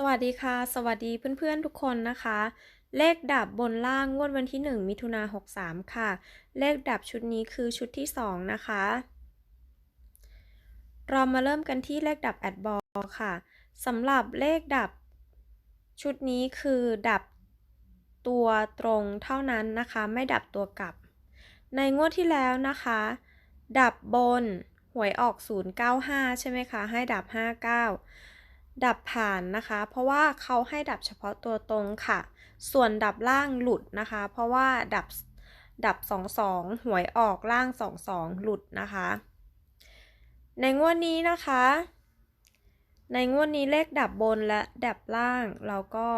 สวัสดีค่ะ สวัสดีเพื่อนๆทุกคนนะคะ เลขดับบนล่างงวดวันที่ 1 มิถุนา63 ค่ะ เลขดับชุดนี้คือชุดที่ 2 นะคะ เรามาเริ่มกันที่เลขดับแอดบอลค่ะสำหรับเลขดับชุดนี้คือดับตัวตรงเท่านั้นนะคะ ไม่ดับตัวกลับ ในงวดที่แล้วนะคะ ดับบนหวยออก 095 ใช่ไหมคะ ให้ดับ 59 ดับผ่านนะคะ เพราะว่าเขาให้ดับเฉพาะตัวตรงค่ะ ส่วนดับล่างหลุดนะคะ เพราะว่าดับดับ 22 หวยออกล่าง 22 หลุดนะคะ ในงวดนี้นะคะ ในงวดนี้เลขดับบนและดับล่างเราก็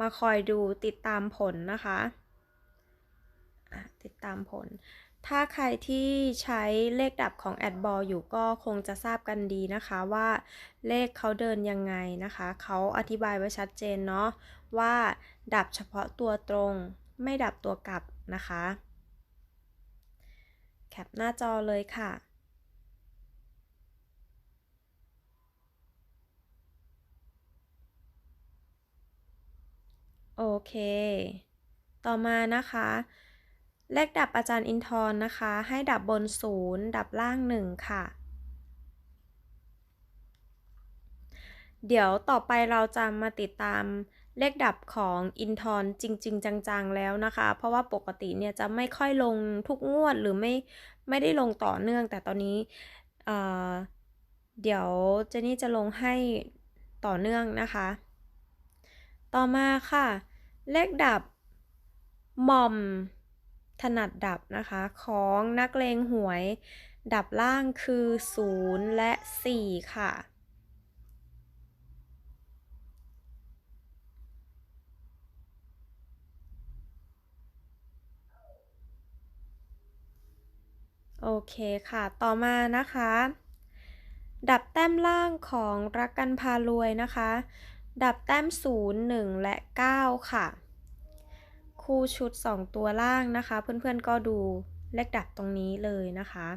มาคอยดูติดตามผลนะคะ ติดตามผล ถ้าใครที่ใช้เลขดับของแอดบอลอยู่ก็คงจะทราบกันดีนะคะว่าเลขเขาเดินยังไงนะคะ เขาอธิบายไว้ชัดเจนเนาะว่าดับเฉพาะตัวตรงไม่ดับตัวกลับนะคะ แคปหน้าจอเลยค่ะโอเค ต่อมานะคะ เลขดับอาจารย์อินทร์นะคะ ให้ดับบนศูนย์ดับล่างหนึ่งค่ะ เดี๋ยวต่อไปเราจะมาติดตามเลขดับของอินทร์จริง ๆ จัง ๆ แล้วนะคะ เพราะว่าปกติเนี่ยจะไม่ค่อยลงทุกงวดหรือไม่ไม่ได้ลงต่อเนื่องแต่ตอนนี้เเดี๋ยวเจนี่จะลงให้ต่อเนื่องนะคะ ต่อมาค่ะ เลขดับหม่อม ถนัดดับนะคะ ของนักเลงหวย ดับล่างคือ 0 และ 4 ค่ะ โอเคค่ะ ต่อมานะคะ ดับแต้มล่างของรักกันพารวยนะคะ ดับแต้ม 0 1 และ 9 ค่ะ คู่ชุด 2 ตัวล่างนะคะ เพื่อนๆก็ดูเลขดับตรงนี้เลยนะคะ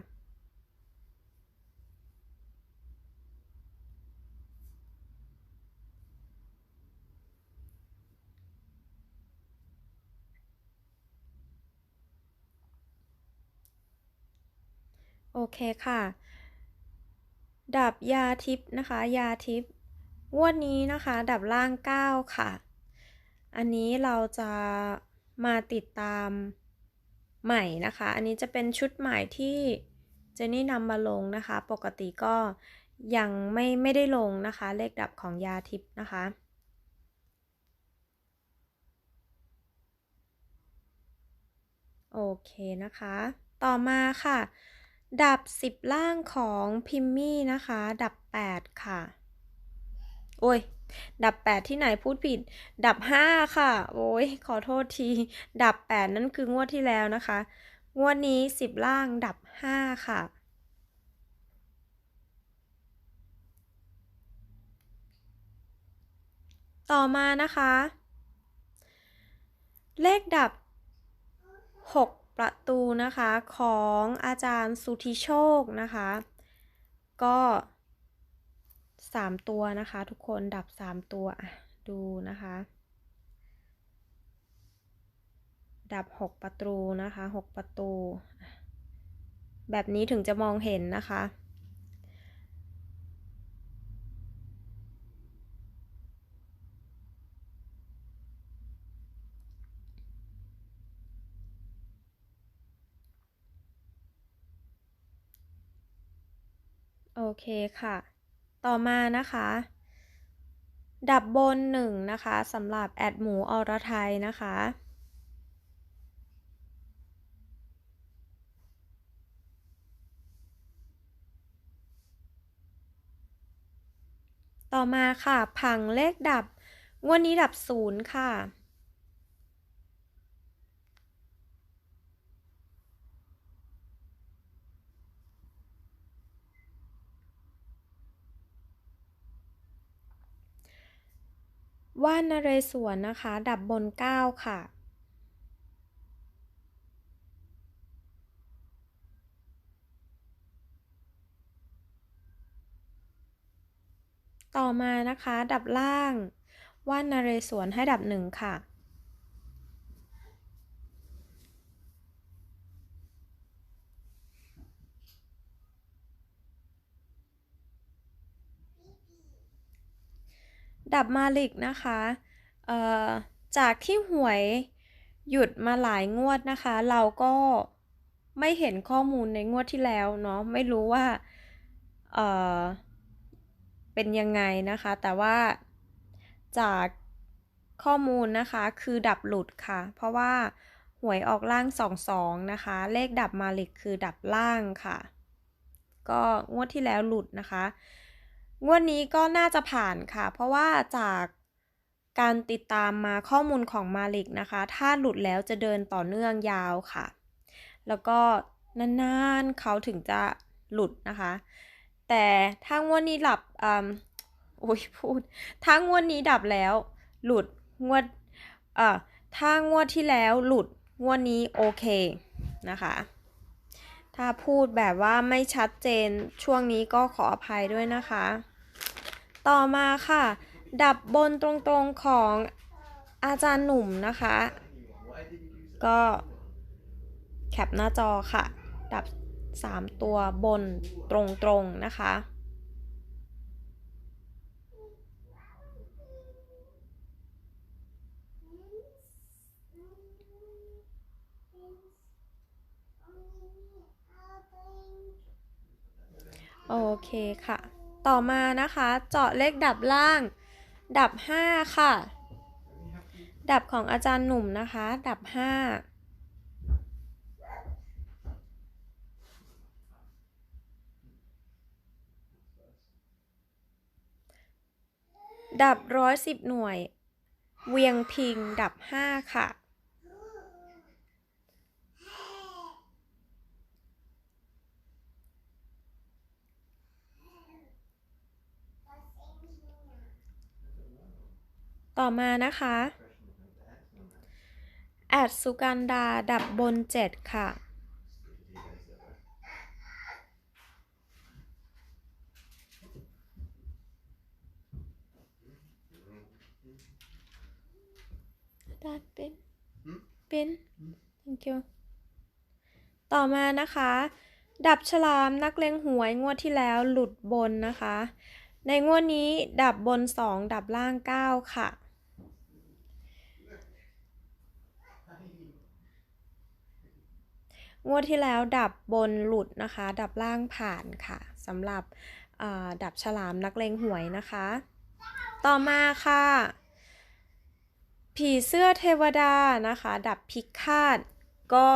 โอเคค่ะ ดับยาทิพนะคะ ยาทิพงวดนี้นะคะ ดับล่าง 9 ค่ะ อันนี้เราจะ มาติดตามใหม่นะคะ อันนี้จะเป็นชุดใหม่ที่เจนนี่นำมาลงนะคะ ปกติก็ยังไม่ไม่ได้ลงนะคะ เลขดับของยาทิพย์นะคะ โอเคนะคะ ต่อมาค่ะ ดับ 10 ล่างของพิมมี่นะคะ ดับ 8 ค่ะ โอ้ย ดับ 8 ที่ไหนพูดผิด ดับ 5 ค่ะ โอ้ยขอโทษที ดับ 8 นั่นคืองวดที่แล้วนะคะ งวดนี้ 10 ล่างดับ 5 ค่ะต่อมานะคะ เลขดับ 6 ประตูนะคะของอาจารย์สุธิโชคนะคะ ก็ 3ตัวนะคะ ทุกคนดับ3ตัวดูนะคะ ดับ6ประตูนะคะ6ประตู แบบนี้ถึงจะมองเห็นนะคะโอเคค่ะ ต่อมานะคะ ดับบนหนึ่งนะคะสำหรับแอดหมูอรไทยนะคะต่อมาค่ะ ผังเลขดับ งวดนี้ดับศูนย์ค่ะ ว่านนเรศวรนะคะ ดับบนเก้าค่ะ ต่อมานะคะ ดับล่าง ว่านนเรศวรให้ดับหนึ่งค่ะ ดับมาลิกนะคะจากที่หวยหยุดมาหลายงวดนะคะ เราก็ไม่เห็นข้อมูลในงวดที่แล้วเนาะไม่รู้ว่าเเป็นยังไงนะคะ แต่ว่าจากข้อมูลนะคะคือดับหลุดค่ะ เพราะว่าหวยออกล่าง22นะคะ เลขดับมาลิกคือดับล่างค่ะ ก็งวดที่แล้วหลุดนะคะ งวดนี้ก็น่าจะผ่านค่ะ เพราะว่าจากการติดตามมาข้อมูลของมาลิกนะคะ ถ้าหลุดแล้วจะเดินต่อเนื่องยาวค่ะ แล้วก็นานๆเขาถึงจะหลุดนะคะ แต่ถ้างวดนี้หลับอืมโอ้ยพูดถ้างวดนี้ดับแล้ว หลุดงวดเอ่อถ้างวดที่แล้วหลุดงวดนี้โอเคนะคะ ถ้าพูดแบบว่าไม่ชัดเจนช่วงนี้ก็ขออภัยด้วยนะคะ ต่อมาค่ะ ดับบนตรงๆของอาจารย์หนุ่มนะคะ ก็แคปหน้าจอค่ะ ดับ 3 ตัวบนตรงๆนะคะ โอเคค่ะ ต่อมานะคะ เจาะเลขดับล่าง ดับ 5 ค่ะ ดับของอาจารย์หนุ่มนะคะ ดับ 5ดับร้อยสิบหน่วย เวียงพิง ดับ5ค่ะ ต่อมานะคะ แอดสุกันดาดับบน 7 ค่ะดัดเป็นเป็น thank you ต่อมานะคะ ดับฉลามนักเลงหวยงวดที่แล้วหลุดบนนะคะ ในงวดนี้ดับบน 2 ดับล่าง 9 ค่ะ งวดที่แล้วดับบนหลุดนะคะ ดับล่างผ่านค่ะสำหรับดับฉลามนักเลงหวยนะคะ ต่อมาค่ะ ผีเสื้อเทวดานะคะ ดับพิฆาตก็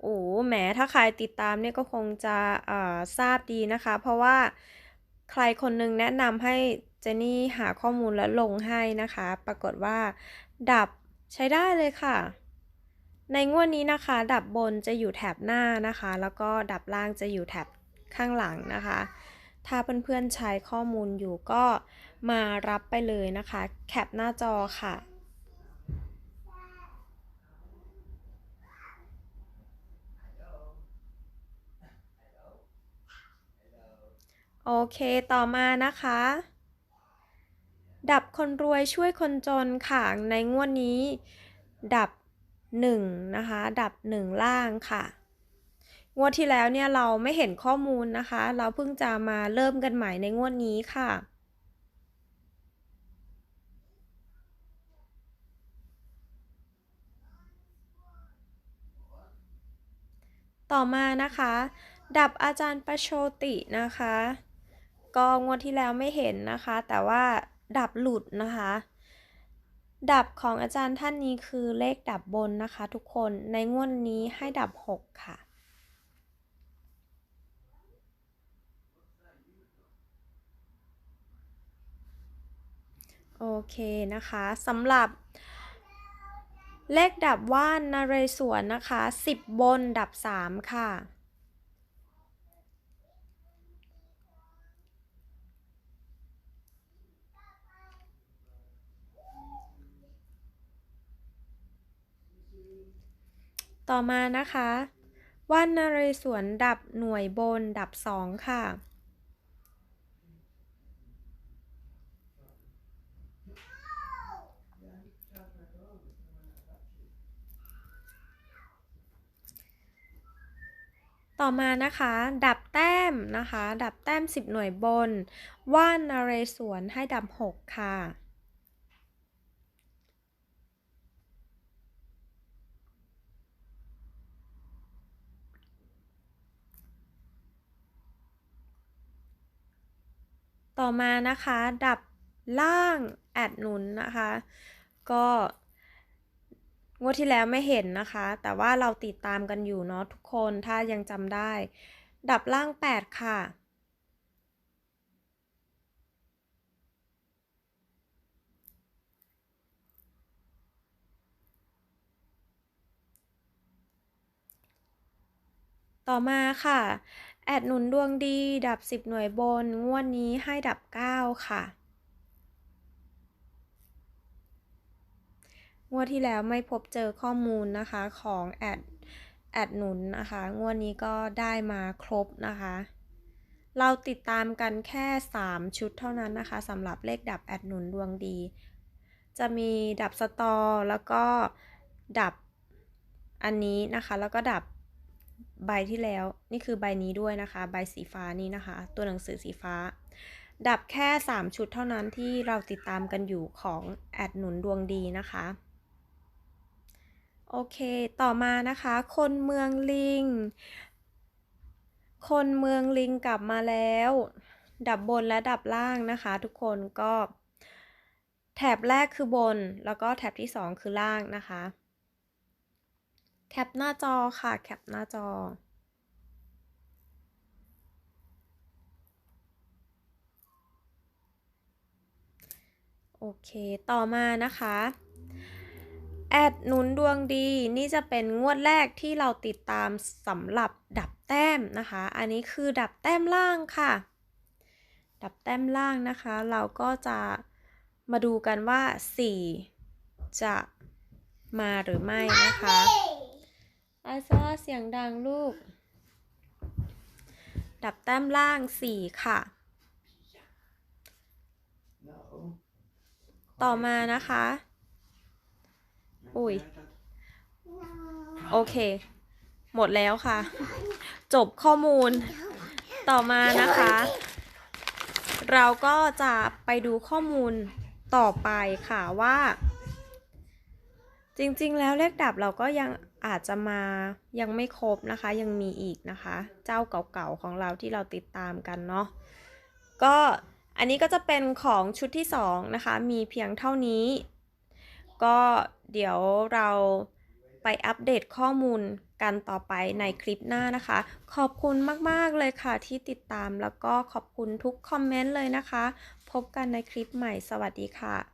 โอ้แหมถ้าใครติดตามเนี่ยก็คงจะทราบดีนะคะ เพราะว่าใครคนหนึงแนะนำให้เจนนี่หาข้อมูลแล้วลงให้นะคะ ปรากฏว่า ดับใช้ได้เลยค่ะ ในงวดนี้นะคะ ดับบนจะอยู่แถบหน้านะคะ แล้วก็ดับล่างจะอยู่แถบข้างหลังนะคะ ถ้าเพื่อนๆใช้ข้อมูลอยู่ก็มารับไปเลยนะคะ แคปหน้าจอค่ะโอเค ต่อมานะคะ ดับคนรวยช่วยคนจนค่ะ ในงวดนี้ ดับ 1 นะคะ ดับ 1 ล่างค่ะ งวดที่แล้วเนี่ยเราไม่เห็นข้อมูลนะคะ เราเพิ่งจะมาเริ่มกันใหม่ในงวดนี้ค่ะต่อมานะคะ ดับอาจารย์ประโชตินะคะ ก็งวดที่แล้วไม่เห็นนะคะ แต่ว่าดับหลุดนะคะ ดับของอาจารย์ท่านนี้คือเลขดับบนนะคะทุกคน ในงวดนี้ให้ดับ 6 ค่ะ โอเคนะคะสำหรับ เลขดับว่านนเรศวรนะคะ 10 บนดับ 3 ค่ะ ต่อมานะคะว่านนเรศวรดับหน่วยบนดับสองค่ะ ต่อมานะคะ ดับแต้มนะคะ ดับแต้ม 10 หน่วยบน ว่านนเรศวรให้ดับ 6 ค่ะ ต่อมานะคะ ดับล่างแอดหนุนนะคะ ก็งวดที่แล้วไม่เห็นนะคะ แต่ว่าเราติดตามกันอยู่เนาะทุกคนถ้ายังจำได้ ดับล่าง 8 ค่ะ ต่อมาค่ะ แอดหนุนดวงดี ดับ 10 หน่วยบน งวดนี้ให้ดับ 9 ค่ะ งวดที่แล้วไม่พบเจอข้อมูลนะคะของแอดแอดหนุนนะคะ งวดนี้ก็ได้มาครบนะคะ เราติดตามกันแค่ 3 ชุดเท่านั้นนะคะสำหรับเลขดับแอดหนุนดวงดี จะมีดับสตอแล้วก็ดับอันนี้นะคะ แล้วก็ดับ ใบที่แล้วนี่คือใบนี้ด้วยนะคะ ใบสีฟ้านี้นะคะ ตัวหนังสือสีฟ้า ดับแค่ 3 ชุดเท่านั้นที่เราติดตามกันอยู่ของแอดหนุนดวงดีนะคะโอเค ต่อมานะคะ คนเมืองลิง คนเมืองลิงกลับมาแล้ว ดับบนและดับล่างนะคะ ทุกคนก็ แถบแรกคือบน แล้วก็แถบที่2คือล่างนะคะ แคปหน้าจอค่ะ แคปหน้าจอ โอเค ต่อมานะคะแอดหนุนดวงดีนี่จะเป็นงวดแรกที่เราติดตามสำหรับดับแต้มนะคะ อันนี้คือดับแต้มล่างค่ะ ดับแต้มล่างนะคะ เราก็จะมาดูกันว่า 4 จะมาหรือไม่นะคะ ไอซ่าเสียงดังลูก ดับแต้มล่าง4ค่ะ ต่อมานะคะ อุ้ย โอเค หมดแล้วค่ะ จบข้อมูล ต่อมานะคะ เราก็จะไปดูข้อมูลต่อไปค่ะว่า จริงๆ แล้วเลขดับเราก็ยัง อาจจะมายังไม่ครบนะคะ ยังมีอีกนะคะ เจ้าเก่าๆของเราที่เราติดตามกันเนาะก็อันนี้ก็จะเป็นของชุดที่2นะคะ มีเพียงเท่านี้ ก็เดี๋ยวเราไปอัปเดตข้อมูลกันต่อไปในคลิปหน้านะคะ ขอบคุณมาก ๆ เลยค่ะที่ติดตามแล้วก็ขอบคุณทุกคอมเมนต์เลยนะคะ พบกันในคลิปใหม่สวัสดีค่ะ